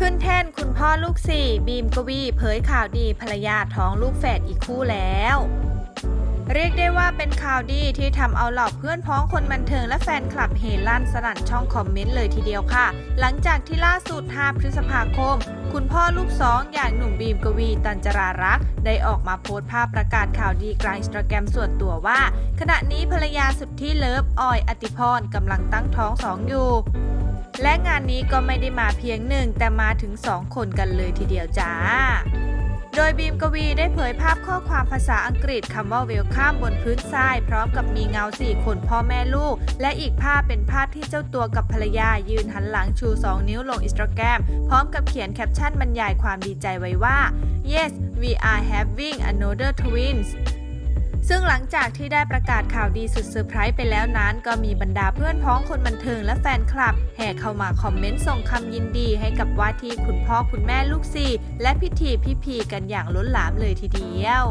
ขึ้นแท่นคุณพ่อลูกสี่บีมกวีเผยข่าวดีภรรยาท้องลูกแฝดอีกคู่แล้ว เรียกได้ว่าเป็นข่าวดีที่ทำเอาเหล่าเพื่อนพ้องคนบันเทิงและแฟนคลับเฮลั่นสนั่นช่องคอมเมนต์เลยทีเดียวค่ะ หลังจากที่ล่าสุด 5 พฤษภาคม คุณพ่อลูกสองอย่างหนุ่มบีมกวีตันจรารักษ์ได้ออกมาโพสต์ภาพประกาศข่าวดีกลางอินสตาแกรมส่วนตัวว่า ขณะนี้ภรรยาสุดที่เลิฟออยอติพรกำลังตั้งท้องสองอยู่ และงานนี้ก็ไม่ได้มาเพียงหนึ่งแต่มาถึง 2 คนกันเลยทีเดียวจ้า โดยบีมกวีได้เผยภาพข้อความภาษาอังกฤษคำว่าเวลข้ามบนพื้นทราย พร้อมกับมีเงาสี่คนพ่อแม่ลูก และอีกภาพเป็นภาพที่เจ้าตัวกับภรรยายืนหันหลังชู 2 นิ้วลงอินสตาแกรมพร้อมกับเขียนแคปชั่นบรรยายความดีใจไว้ว่า yes we are having another twins ซึ่งหลังจากที่ได้ประกาศข่าวดีสุดเซอร์ไพรส์ไปแล้วนั้น ก็มีบรรดาเพื่อนพ้องคนบันเทิงและแฟนคลับ แห่เข้ามาคอมเมนต์ส่งคำยินดีให้กับว่าที่คุณพ่อคุณแม่ลูกสี่และพิธีพิพีกันอย่างล้นหลามเลยทีเดียว